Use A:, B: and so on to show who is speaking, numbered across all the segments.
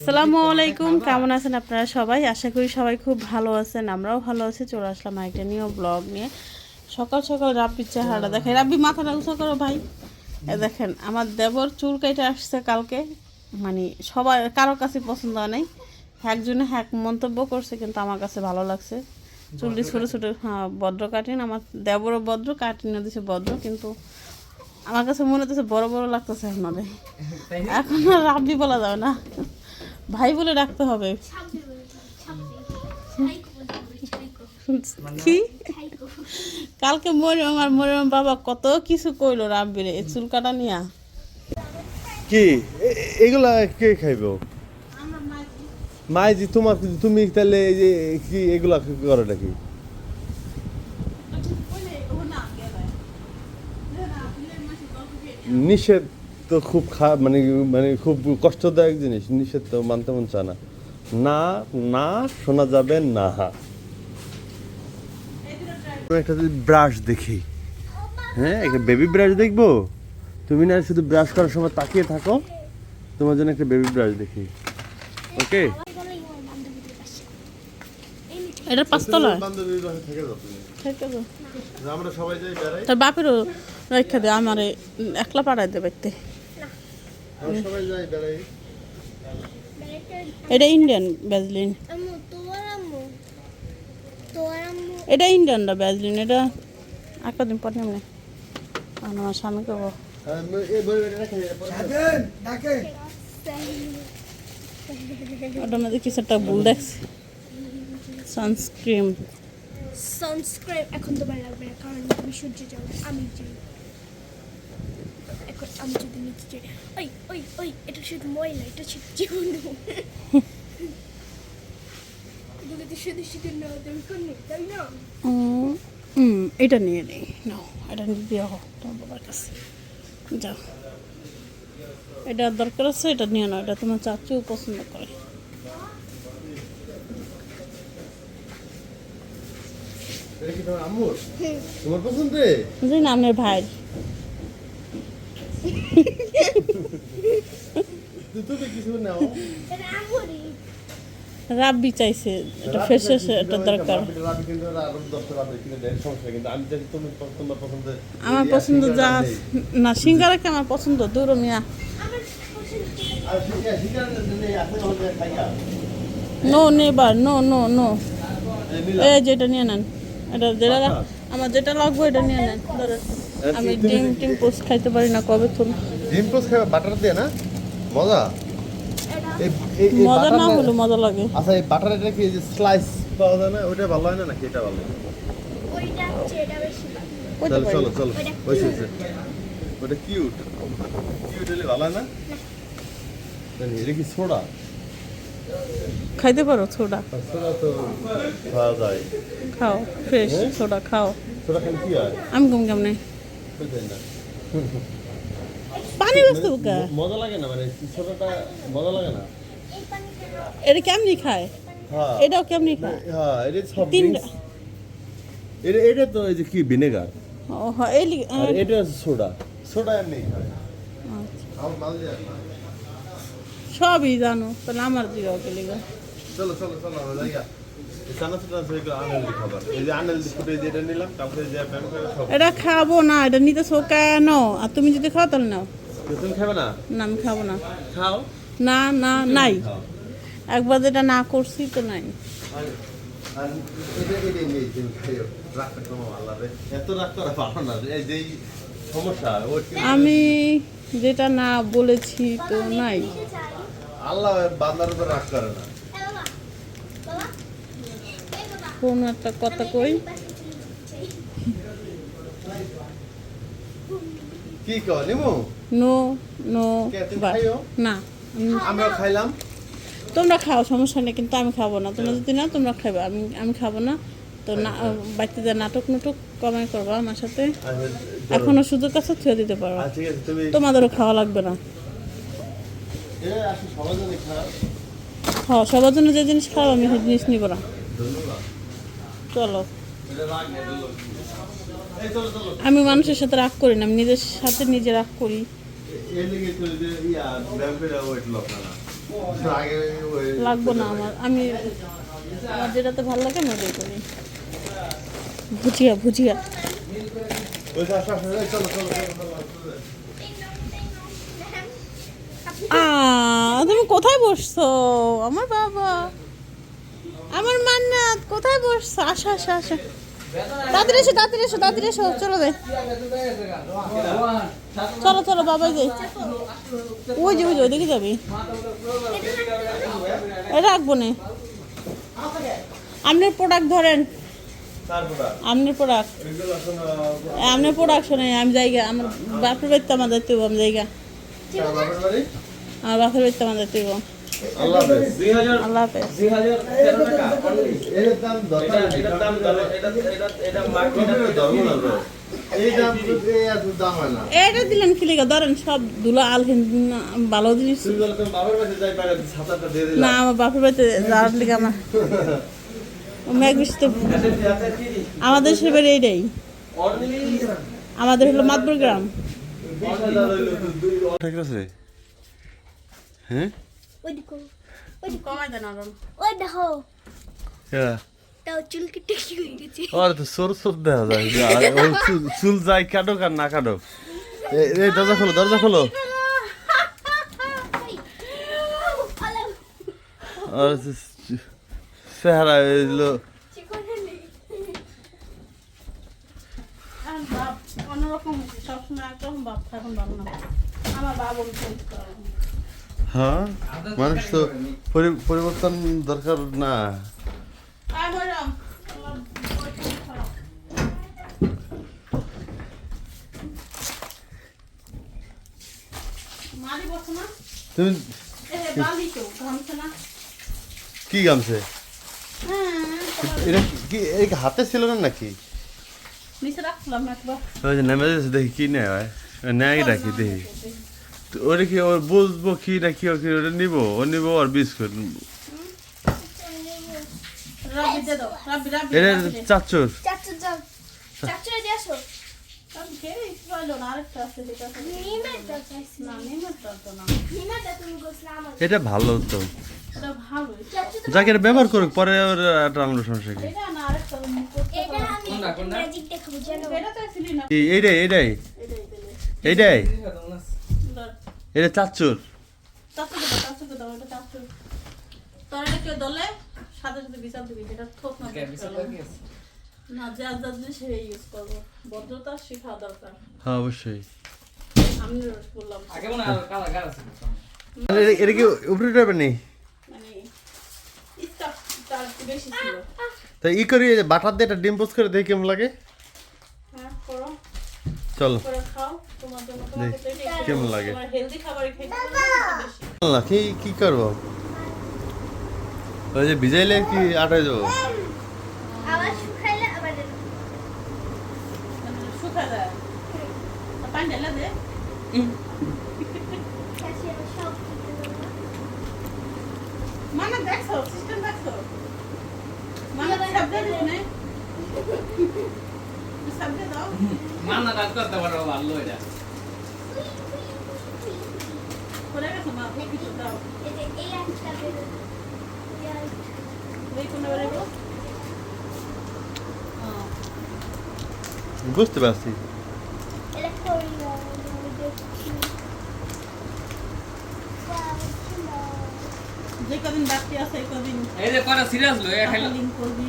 A: আসসালামু আলাইকুম কেমন আছেন আপনারা সবাই? আশা করি সবাই খুব ভালো আছেন আমরাও ভালো আছি। চলে আসলাম একটা নিউ ব্লগ নিয়ে। সকাল সকাল রাব্বির চেহারাটা দেখেন। রাব্বি মাথাটা উঁচু করো ভাই। দেখেন আমার দেবর চুল কেটে আসছে কালকে। মানে সবার কারোর কাছে পছন্দ হয় নাই। একজনে হ্যাক মন্তব্য করছে কিন্তু আমার কাছে ভালো লাগছে। চুলটি ছোটো ছোটো হ্যাঁ ভদ্র কাটিন। আমার দেবরও ভদ্র কাটিনও দিছে ভদ্র কিন্তু আমার কাছে মনে হচ্ছে বড় বড় লাগতেছে আপনাদের এখন আর রাব্বি বলা যাবে না। ভাই বলে ডাকতে হবে। কি? কালকে মরিয়ম আর মরিয়ম বাবা কত কিছু কইলো রাব্বিরে চুল কাটা নিয়া।
B: কি? এগুলা কে খাইব? মাইজি তোমার তুমি তাহলে এই যে কি এগুলা করো নাকি? নিষেধ তো খুব খা মানে মানে খুব কষ্টদায়ক জিনিস নিষেধ তো মানতে মন চায় না। না না শোনা যাবে না। একটা যদি ব্রাশ দেখি হ্যাঁ একটা বেবি ব্রাশ দেখব? তুমি না শুধু ব্রাশ করার সময় তাকিয়ে থাকো তোমার জন্য একটা বেবি ব্রাশ দেখি। ওকে
A: এটা পাঁচতলা
B: আমরা সবাই যাই
A: তোর বাপেরও রেখে দে আমারে একলা পাঠাই দে দেখতে
B: আমরা সবাই যাই বেড়াই
A: এটা ইন্ডিয়ান ব্যাজলিন এটা ইন্ডিয়ানটা ব্যাজলিন এটা একটা দিন পর নেমনে আমার স্বামী করব।
B: রেখে
A: ওটার মধ্যে কিছু একটা ভুল দেখছি। সানস্ক্রিন
C: সানস্ক্রাইব এখন তোমার লাগবে না কারণ তুমি সূর্য যাও আমি যাই আমি যদি নিচে যাই ওই ওই ওই এটা শুধু ময়লা এটা শুধু জীবন। এগুলো তো শুধু শুধু না তুমি কোন তাই না?
A: হুম এটা নিয়ে নেই। নাও এটা নিয়ে দিয়ে হোক তোমার বাবার কাছে। যাও। এটা দরকার আছে এটা নিয়ে নাও এটা তোমার চাচুও পছন্দ করে।
B: পছন্দ
A: জি না আপনার ভাই
B: তুমি কিছু নাও
C: এটা আম্মুরই
A: রাব্বি চাইছে এটা ফেসেস এটা দরকার। আমার পছন্দ যা না সিঙ্গারাকে আমার পছন্দ? দূর মিয়া। No never no no no.
B: এই
A: যেটা নিয়ে নেন। এটা যেটা আমার যেটা লাগবে এটা নিয়ে নেন। ধরেন। আমি ডিম টিম পোস্ট খাইতে পারি না কবে তুল
B: ডিম টোস্ট খাবে বাটার দিয়ে না? মজা?
A: মজা না হলে মজা লাগে।
B: আচ্ছা এই বাটার এটা কি যে স্লাইস পাওয়া যায় না? ওইটা ভালো হয় না নাকি? এটা ভালো
C: ওইটা হচ্ছে এটা বেশি ভালো।
B: চলো চলো চলো। ওইসে ওইসে। ওটা কিউট কিউট হলে ভালো হয় না? এটা কি সোডা?
A: খাইতে পারো ছোটা
B: সোডা তো খাওয়া যায়।
A: খাও ফ্রেশ
B: হ্যাঁ?
A: ছোটা খাও।
B: সোডা খেলে কি হয়?
A: আমি কম কেমনে? পানি ব্যস্ত
B: মজা লাগে না মানে সোডাটা মজা লাগে না?
A: এটা কেমনি খায়?
B: হ্যাঁ।
A: এটাও কেমনি খায়?
B: হ্যাঁ এটা সব
A: তিনটা।
B: এটা এটা তো এই যে কি ভিনেগার
A: ও হ্যাঁ এই
B: এটা সোডা সোডা এমনি খায়।
A: আচ্ছা। সবই জানো তাহলে আমার দিও কে লিগা।
B: চলো চলো চলো
A: এটা খাব না এটা নিতে কেন? আর তুমি যদি খাও তাহলে নাও।
B: তুমি খাবে না?
A: না আমি খাব না।
B: খাও।
A: না না নাই। একবার যেটা না করছি তো নাই। আমি যেটা না বলেছি তো নাই।
B: আল্লাহ বান্দার উপর রাগ করে না
C: বাবা বাবা এই বাবা
A: কোনো একটা কথা কই।
B: কি কও নিমু?
A: No no? না।
B: আমরা খাইলাম।
A: তোমরা খাও সমস্যা নেই কিন্তু আমি খাব না। তোমরা যদি না তোমরা খাবে আমি আমি খাব না। তো না বাড়িতে যা নাটক নাটক কমাই করব আমার সাথে।
B: আচ্ছা,
A: এখনও সুযোগ আছে ছুঁয়ে দিতে পারো।
B: আচ্ছা,
A: তোমাদেরও খাওয়া লাগবে না। হ্যাঁ সবার জন্য যে জিনিস খাও আমি সেই জিনিস নিব না। চলো। আমি মানুষের সাথে রাগ করি না আমি নিজের সাথে নিজে রাগ করি। লাগবো না আমার আমি আমার যেটাতে ভালো লাগে আমি ওটাই করি। ভুজিয়া ভুজিয়া। আ তুমি কোথায় বসছো? আমার বাবা। মান্নাত কোথায় বসছো? আসো আসো আসো। তাড়াতাড়ি এসো তাড়াতাড়ি এসো তাড়াতাড়ি এসো চলো রে চলো চলো বাবাই যাই ওই যে ওই যে ওইদিকে যাবি। এটা রাখব না। আপনার প্রোডাক্ট ধরেন। আপনার প্রোডাক্ট আপনার প্রোডাক্ট শোনে আমি জায়গা আমার বাপের বাড়িতে আমাদের তুই আমি জায়গা আমার বাপের বাড়িতে আমাদের তুই
B: আল্লাহ
D: এটা
A: দিলেন কি ধরেন সব দুলো আল ভালো জিনিস। না আমার বাপের বাড়িতে যাওয়ার লিখে আমার আমাদের সে বাড়ি এইটাই। আমাদের হলো মাতবর গ্রাম।
B: ঠিক আছে। হ্যাঁ?
C: দেখো ওই দেখো
A: কমাই দেন আরও
C: ওই দেখো
B: হ্যাঁ
C: তাও চুল কেটে কি হয়ে গেছে
B: আর তো সর সর দেখা যায় আর চুল- যায় কাটো আর না কাটো এই- দরজা খোলো দরজা খোলো আর চেহারা এগুলো
A: অন্যরকম সবসময় একরকম বাপ এখন বাপ না আমার চেঞ্জ করা
B: হ্যাঁ? মানুষ তো পরি- পরিবর্তন দরকার না। তুমি কি গামছে? এটা কি এই হাতে ছিল না নাকি?
A: নিচে রাখলাম একবার।
B: নেমে দেখি কি নেয়। নেয় রাখি দেখি। ওটা কি ওর বুঝব কি না কি ও কি ওটা নিবো? ও নিবো আর বিস্কুট।
A: রাবি দে দাও রাবি রাবি
B: এটা চাচুর। এটা ভালো তো। যাকে এটা ব্যবহার করুক পরে ওর একটা আঙুল সমস্যা কি এইটাই এইটাই।
A: এটাই
B: এইটাই। এটা চাচুর
A: চাচুকে দাও চাচুকে দাও এটা চাচু তোর এটা কেউ দলে? সাথে সাথে বিচার দিবি এটা থোক না না যা যা জিনিস সে ইউজ করব। ভদ্রতা শেখা দরকার।
B: হ্যাঁ অবশ্যই।
A: আমি বললাম।
D: আগে মনে হয় কালা গাছ আছে
B: মানে এটা- কি উপরে উঠাবে নেই
A: মানে স্টাফ তার বেশি ছিল।
B: তা ই করি বাটার দিয়ে এটা ডিম পোস্ট করে দেখি কেমন লাগে।
A: হ্যাঁ করো।
B: চলো।
A: করে খাও।
B: কেমন লাগে?
A: তোমার হেলদি খাবারই খেতে হবে বেশি?
B: না কি কি করব? ওই যে ভিজাইলে কি আটাই যাব
C: আবার শুকাইলে আবার
A: মানে মানে দেখছ? সিস্টেম দেখছ? মানে শব্দ দিও না। শব্দ দাও।
D: মান্না কাজ করতে পারো ভালো এটা
A: করে গেছো মা খুব কিছু দাও
C: এই যে এই একটা বেরো এই একটা।
A: এই কোন বেরোবো
B: বুঝতে পারছি।
A: যে কদিন বাকি আছে কদিন
D: এই যে করা সিরিয়াস লো এটা খাইলো
A: লিঙ্ক করবি।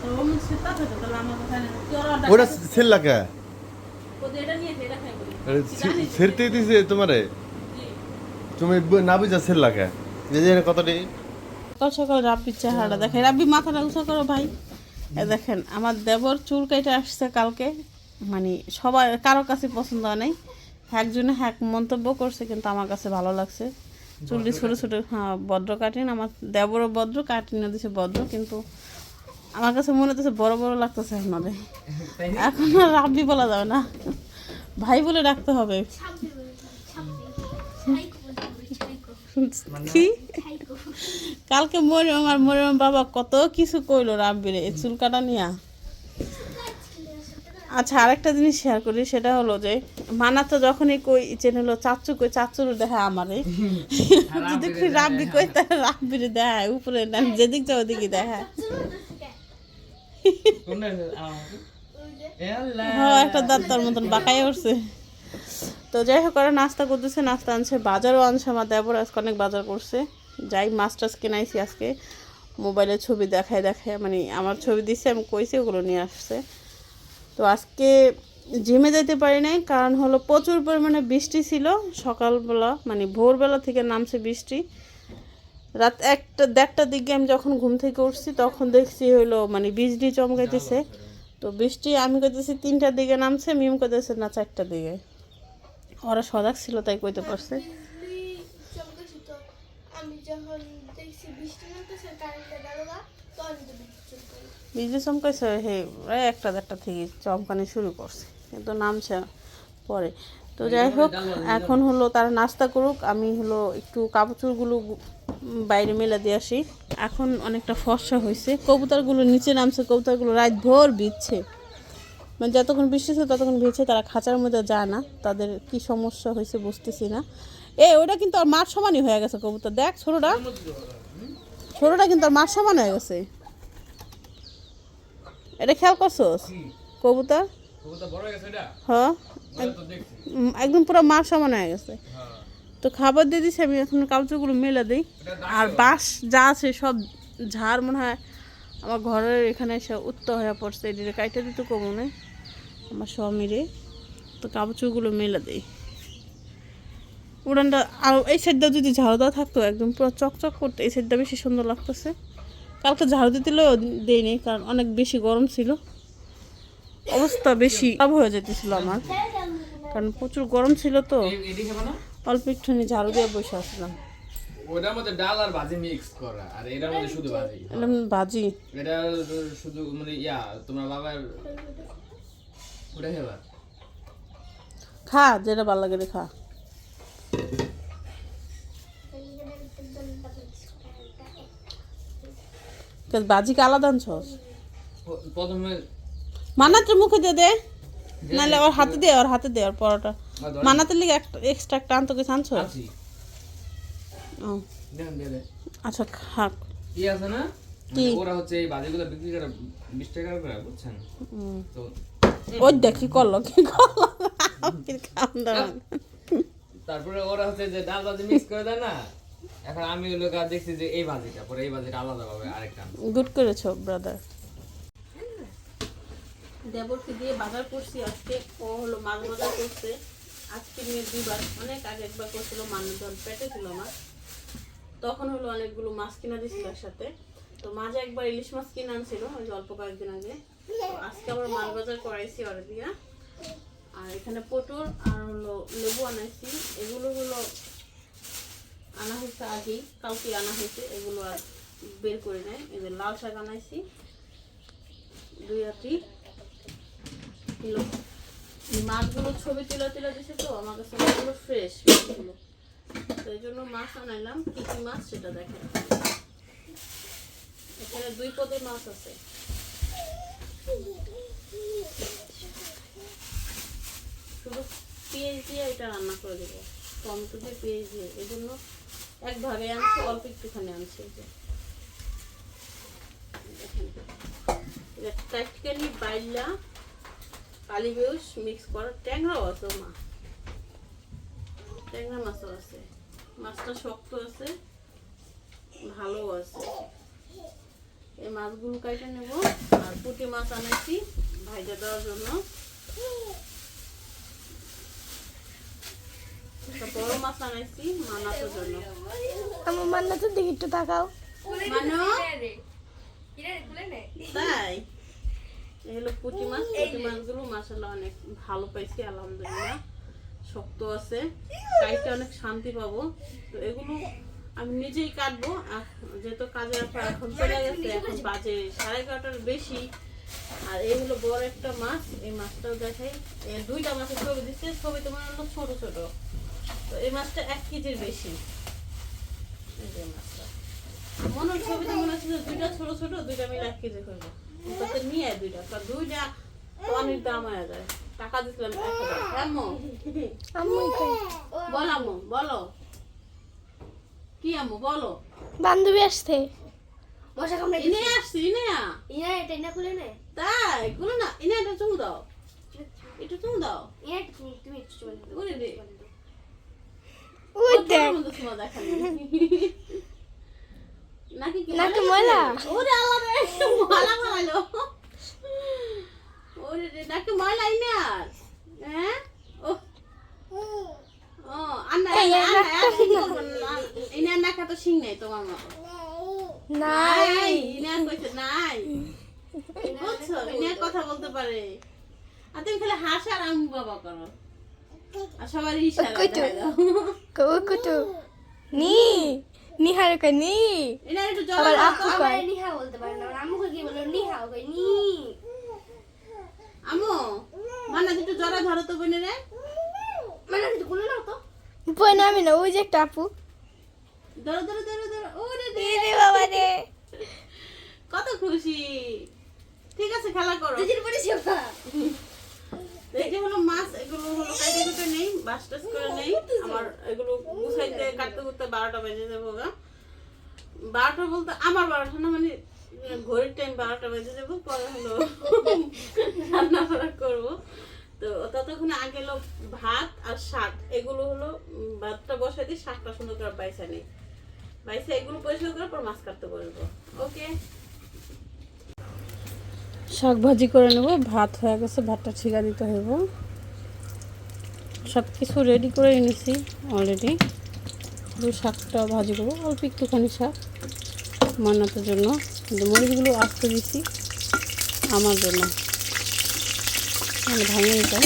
A: তো ও মুখ সেটা হতো তাহলে আমার কথা নেই। তোর
B: ওটা সেল লাগা
A: এটা নিয়ে এটা খাই
B: ছেড়তে দিছে তোমারে? তুমি না বুঝা সেল লাগা। এই যে কতটি
A: সকাল সকাল রাব্বির চেহারা দেখে রাব্বি মাথাটা উঁচা করো ভাই। এ দেখেন আমার দেবর চুল কেটে আসছে কালকে। মানে সবার কারও কাছে পছন্দ হয় নাই। একজনে হ্যাক মন্তব্য করছে কিন্তু আমার কাছে ভালো লাগছে। চুলটি ছোটো ছোটো হ্যাঁ ভদ্র কাটিন। আমার দেবরও ভদ্র কাটিনও দিছে ভদ্র কিন্তু আমার কাছে মনে হচ্ছে বড় বড় লাগতেছে আমাদের এখন আর রাব্বি বলা যাবে না। ভাই বলে রাখতে হবে। কি?
C: ছাইকো।
A: কালকে মরিয়ম আর মরিয়ম বাবা কত কিছু কইলো রাব্বিরে এই চুল কাটা নিয়া। আচ্ছা আরেকটা জিনিস শেয়ার করি সেটা হলো যে মানা তো যখনই কই চ্যানেল চাচ্চু কই চাচ্চুর দেখা আমারে। যদি কই রাব্বি কই তাহলে রাব্বির দেখায় উপরে না যেদিক যাও ওদিকে দেখায়। হ্যাঁ একটা দাঁতার মতন বাঁকাই উঠছে। তো যাই হোক আর নাস্তা করতেছে, নাস্তা আনছে, বাজারও আনছে আমার, দেবর আজকে অনেক বাজার করছে। যাই মাছ টাছ কেনাইছি আজকে, মোবাইলে ছবি দেখায় দেখায় মানে আমার ছবি দিচ্ছে আমি কইছি ওগুলো নিয়ে আসছে। তো আজকে জিমে যেতে পারি নাই, কারণ হলো প্রচুর পরিমাণে বৃষ্টি ছিল, সকালবেলা মানে ভোরবেলা থেকে নামছে বৃষ্টি। রাত একটা, দেড়টার দিকে আমি যখন ঘুম থেকে উঠছি, তখন দেখছি হলো মানে বিজলি চমকাইতেছে। তো বৃষ্টি, আমি কইতেছি তিনটার দিকে নামছে, মিম কইতেছে না, চারটার দিকে। ওরা সজাগ ছিল তাই কইতে পারছে।
C: বিজলি
A: চমকাইছে হে এই একটা দেড়টা থেকে চমকানি শুরু করছে কিন্তু নামছে পরে। তো যাই হোক এখন হলো তারা নাস্তা করুক আমি হলো একটু কাপড়চুরগুলো বাইরে মেলে দিয়ে আসি। এখন অনেকটা ফর্সা হয়েছে কবুতরগুলো নিচে নামছে কবুতরগুলো রাত ভোর বিচ্ছে মানে যতক্ষণ বৃষ্টি ছিল ততক্ষণ ভিজছে, তারা খাঁচার মধ্যে যায় না। তাদের কি সমস্যা হয়েছে বুঝতেছি না। এ ওটা কিন্তু আর মাঠ সমানই হয়ে গেছে, কবুতর। দেখ, ছোটোটা। ছোটোটা কিন্তু আর মাঠ সমান হয়ে গেছে। এটা খেয়াল করছোস? কবুতর?
D: হয়ে। এটা
A: একদম পুরো মাঠ সমান হয়ে গেছে। তো খাবার দিয়ে দিছি, আমি এখন কাপড়গুলো মেলে দিই। আর বাঁশ যা আছে সব ঝাড় মনে হয় আমার ঘরের এখানে এসে উত্তর হয়ে পড়ছে এটিকে কাইটে দিতে কমনে আমার স্বামীরে তো কাপড়গুলো মেলে দিই। উড়ানটা আর এই সাইডটা যদি ঝাড়ু দেওয়া থাকতো একদম পুরো চকচক করতে এই সাইডটা বেশি সুন্দর লাগতেছে। কালকে ঝাড়ু দিতে দেয়নি কারণ অনেক বেশি গরম ছিল। অবস্থা বেশি খারাপ হয়ে যেতেছিল আমার। কারণ প্রচুর গরম ছিল তো। অল্প একটুখানি ঝাড়ু দিয়ে বসে আসলাম।
D: ওটার মধ্যে ডাল আর ভাজি মিক্স করা আর এটার মধ্যে শুধু ভাজি।
A: ভাজি।
D: এটা শুধু মানে ইয়া তোমার বাবার ওটা খেবা
A: খা যেটা ভালো লাগে খা। কে কে আলাদা আনছস?
D: প্রথমে
A: মানাতের মুখে দিয়ে দে। নাহলে ওর হাতে দে ওর হাতে দে ওর পরোটা। মানাতের লিগে একটা এক্সট্রা একটা আনতো কিছু আনছো। আচ্ছা খাক।
D: ই আছে না?
A: কি?
D: মানে ওরা হচ্ছে এই ভাজিগুলো বিক্রি করে বিশ টাকা করে বুঝছেন? তো
A: ওই দেখ করল কি করল
D: তারপরে ওরা হচ্ছে যে ডাল ভাজি মিক্স করে দেয় না এখন আমি গা দেখছি যে এই ভাজিটা পরে এই ভাজিটা আলাদা পাবে আরেকটা
A: গুড করেছ ব্রাদার দেবরকে দিয়ে বাজার করছি আজকে ও হলো মাছ বাজার করছে। আজকে নিয়ে দুবার অনেক আগে একবার করছিল মানুষজন পেটে ছিল মাছ তখন হলো অনেকগুলো মাছ কিনা দিছিল একসাথে। তো মাঝে একবার ইলিশ মাছ কিনে আনছিল ওই অল্প কয়েকদিন আগে। আজকে আবার মাছ বাজার করাইছি ওর দিয়া আর এখানে পটল আর হলো লেবু আনাইছি। এগুলো হলো আনা হয়েছে আগেই, কালকে আনা হয়েছে, এগুলো আর বের করে নেয় এই লাল শাক আনাইছি, দুই আটি কিলো মাছগুলো ছবি তুলে তুলে দিছে তো, আমার কাছে মাছগুলো ফ্রেশ মাছগুলো। তো এই জন্য মাছ আনাইলাম, কি কি মাছ সেটা দেখেন এখানে দুই পদের মাছ আছে। শুধু পেঁয়াজ দিয়ে এটা রান্না করে দেবো। টমেটো দিয়ে পেঁয়াজ দিয়ে। এই জন্য এক ভাগে আনছি, অল্প একটুখানি আনছি যে। প্র্যাকটিক্যালি বাইলা কালি বেউস মিক্স করা ট্যাংরাও আছে মা। ট্যাংরা মাছও আছে। মাছটা শক্ত আছে ভালো আছে। এই মাছগুলো কাইটে নেব আর পুঁটি মাছ আনাইছি ভাইজা দেওয়ার জন্য। একটা বড় মাছ আনাইছি জন্য।
C: আমার মান্নাতের দিকে একটু তাকাও।
A: মানো? তাই? পুঁটি মাছ। পুঁটি মাছগুলো মাসাল্লাহ অনেক ভালো পাইছি আলহামদুলিল্লাহ। শক্ত আছে। অনেক শান্তি পাবো। তো এগুলো আমি নিজেই কাটবো। যেহেতু কাজের পর এখন চলে গেছে এখন বাজে সাড়ে এগারোটার বেশি। আর এই হলো বড় একটা মাছ এই মাছটাও দেখাই। দুইটা মাছের ছবি দিচ্ছে ছবি তোমার হলো ছোট ছোট। তো এই মাছটা এক কেজির বেশি। এই মাছটা। মনে হচ্ছে ছবিতে মনে হচ্ছে দুইটা ছোট ছোট দুইটা মিলে এক কেজি করব তাতে নিয়ে আয় দুইটা দুইটা অনেক দাম হয়ে যায়। টাকা দিছিলাম হ্যাঁ আম্মু?
E: আম্মুই কই
A: বল আম্মু বলো। কি আম্মু বলো।
E: বান্ধবী আসছে।
C: মশা কামড়ে
A: ইনে আসছি ইনে। আ।
C: ইয়া এটা না খুলে নে।
A: তাই কোনো না। ইনে এটা চুমু দাও। একটু চুমু দাও।
C: ইয়া তুমি তুমি একটু দাও।
E: ওই দেখ।
A: চুমা দেখালি নাকি কি
E: নাকি
A: ময়লা?
E: ময়লা?
A: ওরে আল্লাহ রে ময়লা ময়লা ওরে রে নাকি ময়লা ইনে আর? হ্যাঁ? ও। কথা বলতে পারে। আর তুমি খালি হাস আর আম বাবা করো। আর সবার ইশারা
E: কই তো?
A: দেখাই দাও।
E: কুটু নি নিহার নি।
A: ইনে আর একটু
E: আবার আপু কয়?
C: নিহা বলতে পারে না আম্মুকে কি বলো নিহা কই নি।
A: আমো মানে একটু জরা ধরো তো বোনে রে
C: মানে একটু খুলে নাও তো
E: বই না আমি না ওই যে একটা আপু
A: ধরো ধরো ধরো ধরো। ওরে রে
E: বাবা রে
A: কত খুশি। ঠিক আছে খেলা করো।
C: পরে
A: এই হলো মাছ এগুলো হলো কাইটে কুটে নেই বাস টাস করে নেই। আমার এগুলো গুছাইতে কাটতে করতে বারোটা বেজে যাব গা বারোটা বলতে আমার বারোটা না মানে ঘড়ির টাইম বারোটা বেজে যাব পরে হলো রান্না বান্না করব। তো ততক্ষণে আগে হলো ভাত আর শাক। এগুলো হলো ভাতটা বসাই দিই শাকটা সুন্দর করে বাইসা নেই বাইসা এগুলো পরিষ্কার করে পর মাছ কাটতে বলব। ওকে? শাক ভাজি করে নেব, ভাত হয়ে গেছে, ভাতটা ছিকা দিতে হইব। সব কিছু রেডি করে এনেছি অলরেডি শুধু শাকটা ভাজি করব, অল্প একটুখানি শাক মান্নাতের জন্য। কিন্তু মরিচগুলো আসতে দিছি, আমার জন্য। মানে ভাঙে নিতাম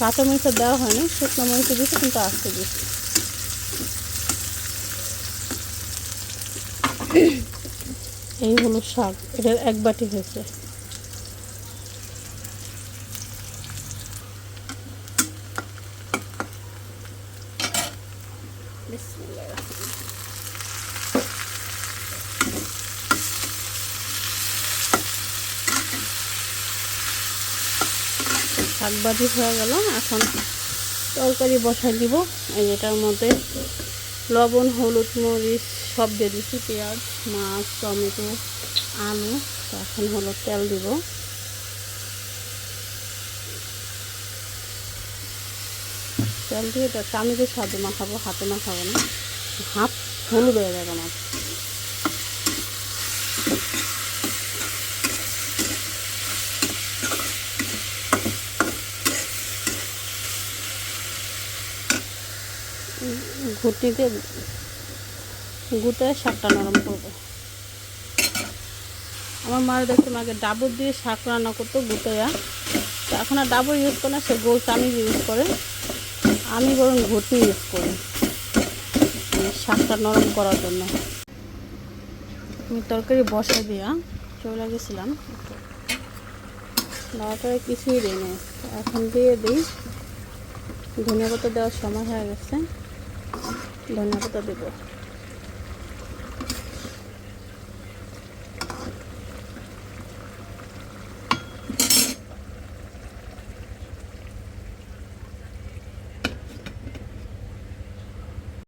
A: কাঁচা মরিচা দেওয়া হয়নি, শুকনো মরিচা দিয়েছি, কিন্তু আসতে দিয়েছি। এই হলো শাক এটার এক বাটি হয়েছে। বাটি হয়ে গেল। এখন তরকারি বসাই দিব। এই এটার মধ্যে লবণ, হলুদ, মরিচ, সব দিয়ে দিচ্ছি পেঁয়াজ, মাছ, টমেটো, আলু। এখন হলো তেল দিব। তেল দিয়ে এটা চামিচের সাথে মাখাবো, হাতে মাখাবো না। হাত হলুদ হয়ে যাবে আমার। ঘুটনিতে গুটে শাকটা নরম করব। আমার মার দেখতাম আগে ডাবর দিয়ে শাক রান্না করতো গুটোয়া তো এখন আর ডাবর ইউজ করে না, সে গোল চামিচ ইউজ করে। আমি বরং ঘুটনি ইউজ করি এই শাকটা নরম করার জন্য। আমি তরকারি বসা দিয়া চলে গেছিলাম। তারপরে কিছুই দিই না এখন দিয়ে দিই। ধনিয়া পাতা দেওয়ার সময় হয়ে গেছে। ধনিয়া পাতা দেবো